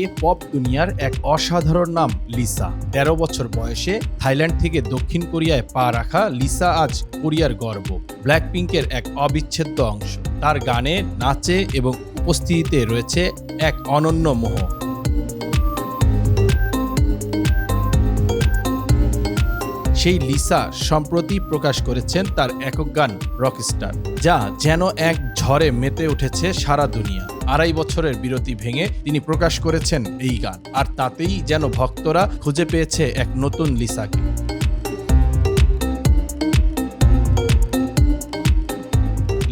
K pop দুনিয়ার এক অসাধারণ নাম লিসা। তেরো বছর বয়সে থাইল্যান্ড থেকে দক্ষিণ কোরিয়ায় পা রাখা লিসা আজ কোরিয়ার গর্ব ব্ল্যাক পিঙ্কের এক অবিচ্ছেদ্য অংশ। তার গানে নাচে এবং উপস্থিতিতে রয়েছে এক অনন্য মোহ। সেই লিসা সম্প্রতি প্রকাশ করেছেন তার একক গান রকস্টার যা যেন এক ঝড়ে মেতে উঠেছে সারা দুনিয়া। আড়াই বছরের বিরতি ভেঙে তিনি প্রকাশ করেছেন এই গান, আর তাতেই যেন ভক্তরা খুঁজে পেয়েছে এক নতুন লিসাকে।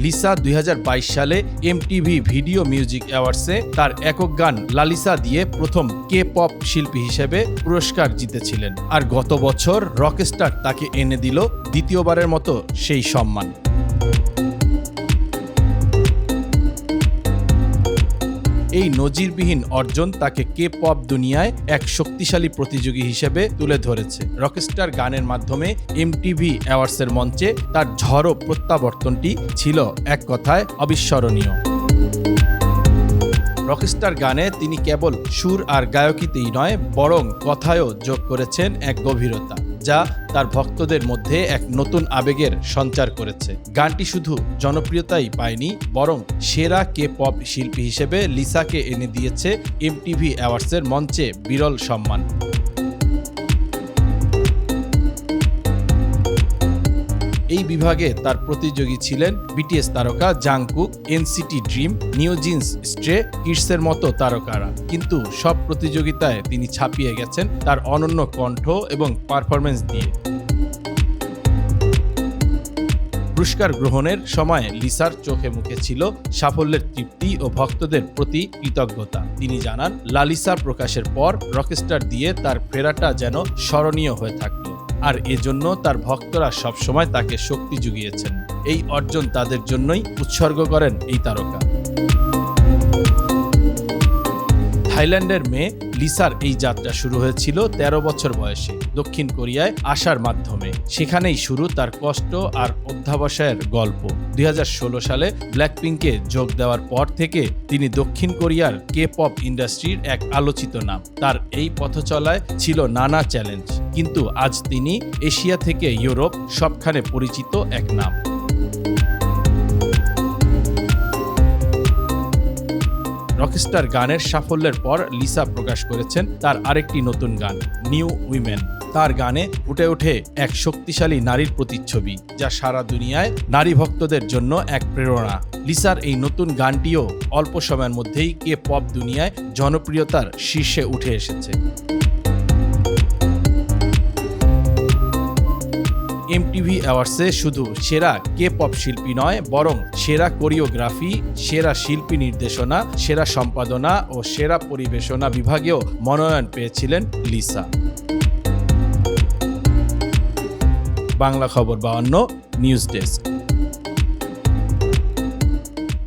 লিসা দুই হাজার বাইশ সালে এমটিভি ভিডিও মিউজিক অ্যাওয়ার্ডসে তার একক গান লালিসা দিয়ে প্রথম কে পপ শিল্পী হিসেবে পুরস্কার জিতেছিলেন। আর গত বছর রকস্টার তাকে এনে দিল দ্বিতীয়বারের মতো সেই সম্মান। এই নজিরবিহীন অর্জন তাকে কে পপ দুনিয়ায় এক শক্তিশালী প্রতিযোগী হিসেবে তুলে ধরেছে। রকস্টার গানের মাধ্যমে এমটিভি অ্যাওয়ার্ডসের মঞ্চে তার ঝড়ো প্রত্যাবর্তনটি ছিল এক কথায় অবিস্মরণীয়। রকস্টার গানে তিনি কেবল সুর আর গায়কিতেই নয়, বরং কথায়ও যোগ করেছেন এক গভীরতা। যা তার ভক্তদের মধ্যে এক নতুন আবেগের সঞ্চার করেছে। গানটি শুধু জনপ্রিয়তাই পায়নি, বরং সেরা কে পপ শিল্পী হিসেবে লিসাকে এনে দিয়েছে এমটিভি অ্যাওয়ার্ডসের মঞ্চে বিরল সম্মান। এই বিভাগে তার প্রতিযোগী ছিলেন বিটিএস তারকা Jungkook NCT Dream, New Jeans Stray, কিডসের মতো তারকারা। কিন্তু সব প্রতিযোগিতায় তিনি ছাপিয়ে গেছেন তার অনন্য কণ্ঠ এবং পারফরমেন্স দিয়ে পুরস্কার গ্রহণের সময় লিসার চোখে মুখে ছিল সাফল্যের তৃপ্তি ও ভক্তদের প্রতি কৃতজ্ঞতা। তিনি জানান, লালিসা প্রকাশের পর রকস্টার দিয়ে তার ফেরাটা যেন স্মরণীয় হয়ে থাকল। আর এজন্য তার ভক্তরা সবসময় তাকে শক্তি জুগিয়েছেন এই অর্জন তাদের জন্যই উৎসর্গ করেন এই তারকা। থাইল্যান্ডের মেয়ে লিসার এই যাত্রা শুরু হয়েছিল ১৩ বছর বয়সে দক্ষিণ কোরিয়ায় আসার মাধ্যমে। সেখানেই শুরু তার কষ্ট আর অধ্যাবসায়ের গল্প। দুই হাজার ষোলো সালে ব্ল্যাক ব্ল্যাকপিঙ্কে যোগ দেওয়ার পর থেকে তিনি দক্ষিণ কোরিয়ার কে পপ ইন্ডাস্ট্রির এক আলোচিত নাম। তার এই পথচলায় ছিল নানা চ্যালেঞ্জ। কিন্তু আজ তিনি এশিয়া থেকে ইউরোপ সবখানে পরিচিত এক নাম। রকস্টার গানের সাফল্যের পর লিসা প্রকাশ করেছেন তার আরেকটি নতুন গান, নিউ উইমেন। তার গানে উঠে ওঠে এক শক্তিশালী নারীর প্রতিচ্ছবি, যা সারা দুনিয়ায় নারী ভক্তদের জন্য এক প্রেরণা। লিসার এই নতুন গানটিও অল্প সময়ের মধ্যেই কে পপ দুনিয়ায় জনপ্রিয়তার শীর্ষে উঠে এসেছে। এমটিভি অ্যাওয়ার্ডসে শুধু সেরা কে পপ শিল্পী নয়, বরং সেরা কোরিওগ্রাফি, সেরা শিল্পী নির্দেশনা, সেরা সম্পাদনা ও সেরা পরিবেশনা বিভাগেও মনোনয়ন পেয়েছিলেন লিসা। বাংলা খবর বা অন্য নিউজ ডেস্ক।